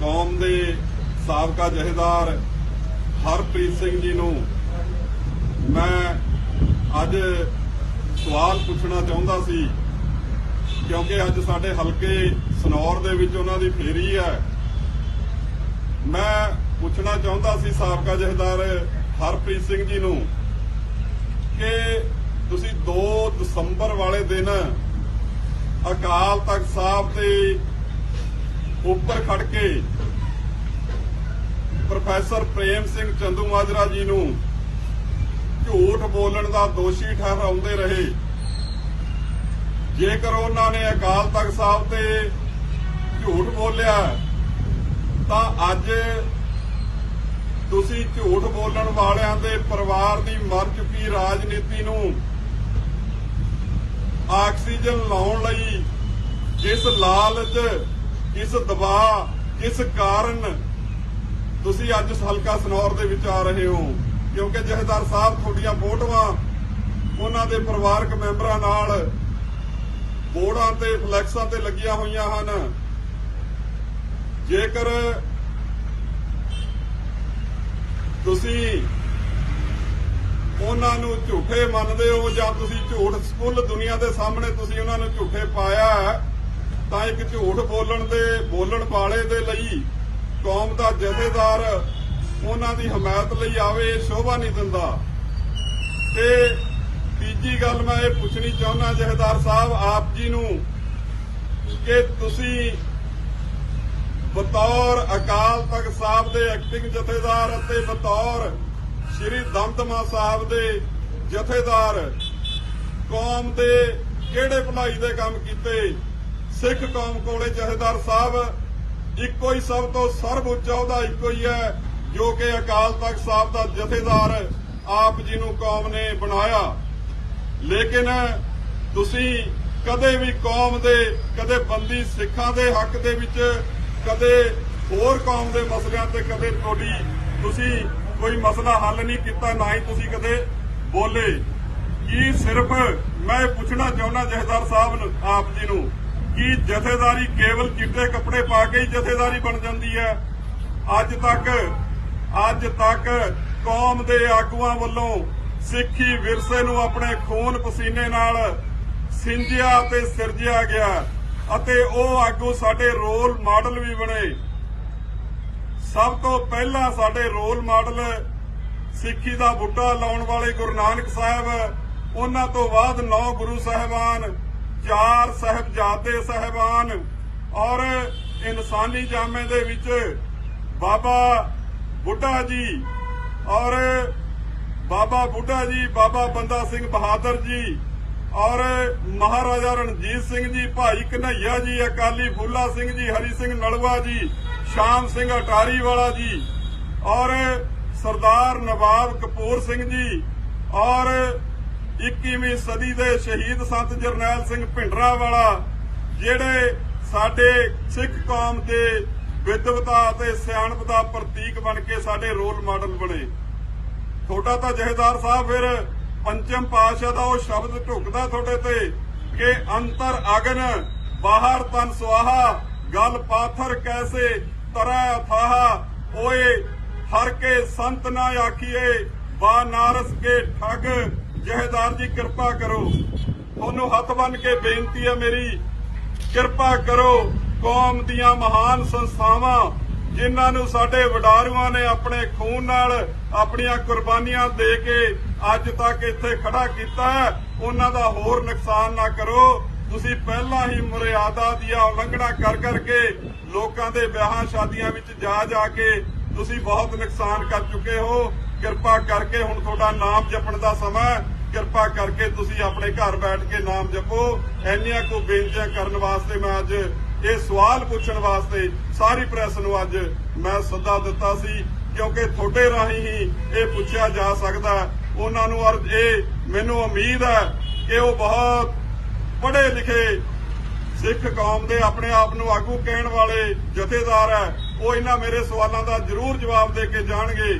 ਕੌਮ ਦੇ ਸਾਬਕਾ ਜਹੇਦਾਰ ਹਰਪ੍ਰੀਤ ਸਿੰਘ ਜੀ ਨੂੰ ਮੈਂ ਅੱਜ ਸਵਾਲ ਪੁੱਛਣਾ ਚਾਹੁੰਦਾ ਸੀ, ਕਿਉਂਕਿ ਅੱਜ ਸਾਡੇ ਹਲਕੇ ਸਨੌਰ ਦੇ ਵਿੱਚ ਉਹਨਾਂ ਦੀ ਫੇਰੀ ਹੈ। ਮੈਂ ਪੁੱਛਣਾ ਚਾਹੁੰਦਾ ਸੀ ਸਾਬਕਾ ਜਹੇਦਾਰ ਹਰਪ੍ਰੀਤ ਸਿੰਘ ਜੀ ਨੂੰ ਕਿ ਤੁਸੀਂ 2 ਦਸੰਬਰ ਵਾਲੇ ਦਿਨ ਅਕਾਲ ਤਖਤ ਸਾਹਿਬ ਤੇ ਉੱਪਰ ਖੜ ਕੇ ਪ੍ਰੋਫੈਸਰ ਪ੍ਰੇਮ ਸਿੰਘ ਚੰਦੂਮਾਜਰਾ ਜੀ ਨੂੰ ਝੂਠ ਬੋਲਣ ਦਾ ਦੋਸ਼ੀ ਠਹਿਰਾਉਂਦੇ ਰਹੇ। ਜੇਕਰ ਉਹਨਾਂ ਨੇ ਅਕਾਲ ਤਖਤ ਸਾਹਿਬ ਤੇ ਝੂਠ ਬੋਲਿਆ, ਤਾਂ ਅੱਜ ਤੁਸੀਂ ਝੂਠ ਬੋਲਣ ਵਾਲਿਆਂ ਦੇ ਪਰਿਵਾਰ ਦੀ ਮਰ ਚੁੱਕੀ ਰਾਜਨੀਤੀ ਨੂੰ ਆਕਸੀਜਨ ਲਾਉਣ ਲਈ ਕਿਸ ਲਾਲਚ ਕਿਸ ਦਬਾਅ ਕਿਸ ਕਾਰਨ ਤੁਸੀਂ ਅੱਜ ਹਲਕਾ ਸਨੌਰ ਦੇ ਵਿੱਚ ਆ ਰਹੇ ਹੋ। ਕਿਉਂਕਿ ਜਹੇਦਾਰ ਸਾਹਿਬ, ਤੁਹਾਡੀਆਂ ਫੋਟੋਆਂ ਉਹਨਾਂ ਦੇ ਪਰਿਵਾਰਕ ਮੈਂਬਰਾਂ ਨਾਲ ਬੋਰਡਾਂ ਤੇ, ਫਲੈਕਸਾਂ ਤੇ ਲੱਗੀਆਂ ਹੋਈਆਂ ਹਨ। ਜੇਕਰ ਤੁਸੀਂ ਉਹਨਾਂ ਨੂੰ ਝੂਠੇ ਮੰਨਦੇ ਹੋ ਜਾਂ ਤੁਸੀਂ ਝੂਠ ਕੁੱਲ ਦੁਨੀਆ ਦੇ ਸਾਹਮਣੇ ਤੁਸੀਂ ਉਹਨਾਂ ਨੂੰ ਝੂਠੇ ਪਾਇਆ ਤਾਂ ਇੱਕ ਝੂਠ ਬੋਲਣ ਦੇ, ਬੋਲਣ ਵਾਲੇ ਦੇ ਲਈ ਕੌਮ ਦਾ ਜਥੇਦਾਰ ਉਹਨਾਂ ਦੀ ਹਮਾਇਤ ਲਈ ਆਵੇ ਸ਼ੋਭਾ ਨਹੀਂ ਦਿੰਦਾ। ਤੇ ਤੀਜੀ ਗੱਲ ਮੈਂ ਇਹ ਪੁੱਛਣੀ ਚਾਹੁੰਦਾ, ਜਥੇਦਾਰ ਸਾਹਿਬ, ਆਪ ਜੀ ਨੂੰ ਕਿ ਤੁਸੀਂ ਬਤੌਰ ਅਕਾਲ ਤਖਤ ਸਾਹਿਬ ਦੇ ਐਕਟਿੰਗ ਜਥੇਦਾਰ ਅਤੇ ਬਤੌਰ ਸ਼੍ਰੀ ਦਮਦਮਾ ਸਾਹਿਬ ਦੇ ਜਥੇਦਾਰ ਕੌਮ ਦੇ ਕਿਹੜੇ ਭਲਾਈ ਦੇ ਕੰਮ ਕੀਤੇ? ਸਿੱਖ ਕੌਮ ਕੋਲੇ ਜਥੇਦਾਰ ਸਾਹਿਬ, ਇੱਕੋ ਹੀ ਸਭ ਤੋਂ ਸਰਬ ਉੱਚਾ ਉਹਦਾ ਇੱਕੋ ਹੀ ਹੈ, ਜੋ ਕਿ ਅਕਾਲ ਤਖਤ ਸਾਹਿਬ ਦਾ ਜਥੇਦਾਰ ਆਪ ਜੀ ਨੂੰ ਕੌਮ ਨੇ ਬਣਾਇਆ। ਲੇਕਿਨ ਤੁਸੀਂ ਕਦੇ ਵੀ ਕੌਮ ਦੇ, ਕਦੇ ਬੰਦੀ ਸਿੱਖਾਂ ਦੇ ਹੱਕ ਦੇ ਵਿੱਚ, ਕਦੇ ਹੋਰ ਕੌਮ ਦੇ ਮਸਲਿਆਂ ਤੇ ਕਦੇ ਤੁਹਾਡੀ, ਤੁਸੀਂ ਕੋਈ ਮਸਲਾ ਹੱਲ ਨਹੀਂ ਕੀਤਾ, ਨਾ ਹੀ ਤੁਸੀਂ ਕਦੇ ਬੋਲੇ। ਕੀ ਸਿਰਫ ਮੈਂ ਪੁੱਛਣਾ ਚਾਹੁੰਦਾ ਜਥੇਦਾਰ ਸਾਹਿਬ ਆਪ ਜੀ ਨੂੰ? ਕਿ ਜਥੇਦਾਰੀ ਕੇਵਲ ਚਿੱਟੇ ਕੱਪੜੇ ਪਾ ਕੇ ਹੀ ਜਥੇਦਾਰੀ ਬਣ ਜਾਂਦੀ ਹੈ। ਅੱਜ ਤੱਕ ਅੱਜ ਤੱਕ ਕੌਮ ਦੇ ਆਗੂਆਂ ਵੱਲੋਂ ਸਿੱਖੀ ਵਿਰਸੇ ਨੂੰ ਆਪਣੇ ਖੂਨ ਪਸੀਨੇ ਨਾਲ ਸਿੰਜਿਆ ਤੇ ਸਿਰਜਿਆ ਗਿਆ ਅਤੇ ਉਹ ਆਗੂ ਸਾਡੇ ਰੋਲ ਮਾਡਲ ਵੀ ਬਣੇ। ਸਭ ਤੋਂ ਪਹਿਲਾਂ ਸਾਡੇ ਰੋਲ ਮਾਡਲ ਸਿੱਖੀ ਦਾ ਬੁੱਟਾ ਲਾਉਣ ਵਾਲੇ ਗੁਰੂ ਨਾਨਕ ਸਾਹਿਬ, ਉਹਨਾਂ ਤੋਂ ਬਾਅਦ ਨੌ ਗੁਰੂ ਸਾਹਿਬਾਨ ਚਾਰ ਸਾਹਿਬਜ਼ਾਦੇ ਸਾਹਿਬਾਨ ਔਰ ਇਨਸਾਨੀ ਜਾਮੇ ਦੇ ਵਿੱਚ ਬਾਬਾ ਬੁੱਢਾ ਜੀ ਔਰ ਬਾਬਾ ਬੁੱਢਾ ਜੀ, ਬਾਬਾ ਬੰਦਾ ਸਿੰਘ ਬਹਾਦਰ ਜੀ ਔਰ ਮਹਾਰਾਜਾ ਰਣਜੀਤ ਸਿੰਘ ਜੀ, ਭਾਈ ਕਨਈਆ ਜੀ, ਅਕਾਲੀ ਫੂਲਾ ਸਿੰਘ ਜੀ, ਹਰੀ ਸਿੰਘ ਨਲਵਾ ਜੀ, ਸ਼ਾਮ ਸਿੰਘ ਅਟਾਰੀ ਵਾਲਾ ਜੀ ਔਰ ਸਰਦਾਰ ਨਵਾਬ ਕਪੂਰ ਸਿੰਘ ਜੀ ਔਰ 21ਵੀਂ ਸਦੀ ਦੇ ਸ਼ਹੀਦ ਸੰਤ ਜਰਨੈਲ ਸਿੰਘ ਭਿੰਡਰਾ ਵਾਲਾ ਜਿਹੜੇ ਸਾਡੇ ਸਿੱਖ ਕੌਮ ਦੇ ਵਿਦਵਤਾ ਤੇ ਸਿਆਣਪ ਦਾ ਪ੍ਰਤੀਕ ਬਣ ਕੇ ਸਾਡੇ ਰੋਲ ਮਾਡਲ ਬਣੇ। ਤੁਹਾਡਾ ਤਾਂ ਜਹੇਦਾਰ ਸਾਹਿਬ ਫਿਰ ਪੰਚਮ ਪਾਤਸ਼ਾਹ ਦਾ ਉਹ ਸ਼ਬਦ ਢੁਕਦਾ ਤੁਹਾਡੇ ਤੇ ਕਿ ਅੰਤਰ ਅਗਨ, ਬਾਹਰ ਤਨ ਸੁਆਹਾ, ਗਲ ਪਾਥਰ ਕੈਸੇ, ਤਰੈ ਅਥਾਹਾ ਓਏ ਹਰ ਕੇ ਸੰਤ ਨਾ ਆਖੀਏ, ਬਾ ਨਾਰਸ ਕੇ ਠੱਗ। ਜਹੇਦਾਰ ਜੀ, ਕਿਰਪਾ ਕਰੋ। ਤੁਹਾਨੂੰ ਹੱਥ ਬੰਨ ਕੇ ਬੇਨਤੀ ਹੈ ਮੇਰੀ, ਕਿਰਪਾ ਕਰੋ ਕੌਮ ਦੀਆਂ ਮਹਾਨ ਸੰਸਥਾਵਾਂ, ਜਿਨ੍ਹਾਂ ਨੂੰ ਸਾਡੇ ਵਡਾਰੂਆਂ ਨੇ ਆਪਣੇ ਖੂਨ ਨਾਲ ਆਪਣੀਆਂ ਕੁਰਬਾਨੀਆਂ ਦੇ ਕੇ ਅੱਜ ਤੱਕ ਇੱਥੇ ਖੜਾ ਕੀਤਾ ਹੈ, ਉਹਨਾਂ ਦਾ ਹੋਰ ਨੁਕਸਾਨ ਨਾ ਕਰੋ। ਤੁਸੀਂ ਪਹਿਲਾਂ ਹੀ ਮਰਿਆਦਾ ਦੀਆਂ ਉਲੰਘਣਾ ਕਰ ਕਰਕੇ ਲੋਕਾਂ ਦੇ ਵਿਆਹਾਂ ਸ਼ਾਦੀਆਂ ਵਿੱਚ ਜਾ ਜਾ ਕੇ ਤੁਸੀਂ ਬਹੁਤ ਨੁਕਸਾਨ ਕਰ ਚੁੱਕੇ ਹੋ। ਕਿਰਪਾ ਕਰਕੇ ਹੁਣ ਤੁਹਾਡਾ ਨਾਮ ਜਪਣ ਦਾ ਸਮਾਂ ਕਿਰਪਾ ਕਰਕੇ ਤੁਸੀਂ ਆਪਣੇ ਘਰ ਬੈਠ ਕੇ ਨਾਮ ਜਪੋ। ਐਨੀਆਂ ਕੋ ਬੇਨਤੀਆਂ ਕਰਨ ਵਾਸਤੇ ਮੈਂ ਅੱਜ ਇਹ ਸਵਾਲ ਪੁੱਛਣ ਵਾਸਤੇ ਸਾਰੀ ਪ੍ਰੈਸ ਨੂੰ ਅੱਜ ਮੈਂ ਸੱਦਾ ਦਿੱਤਾ ਸੀ, ਕਿਉਂਕਿ ਤੁਹਾਡੇ ਰਾਹੀਂ ਹੀ ਇਹ ਪੁੱਛਿਆ ਜਾ ਸਕਦਾ। ਉਹਨਾਂ ਨੂੰ ਅਰ ਇਹ ਮੈਨੂੰ ਉਮੀਦ ਹੈ ਕਿ ਉਹ ਬਹੁਤ ਪੜ੍ਹੇ ਲਿਖੇ ਸਿੱਖ ਕੌਮ ਦੇ ਆਪਣੇ ਆਪ ਨੂੰ ਆਗੂ ਕਹਿਣ ਵਾਲੇ ਜਥੇਦਾਰ ਹੈ। ਉਹ ਇਹਨਾਂ ਮੇਰੇ ਸਵਾਲਾਂ ਦਾ ਜ਼ਰੂਰ ਜਵਾਬ ਦੇ ਕੇ ਜਾਣਗੇ।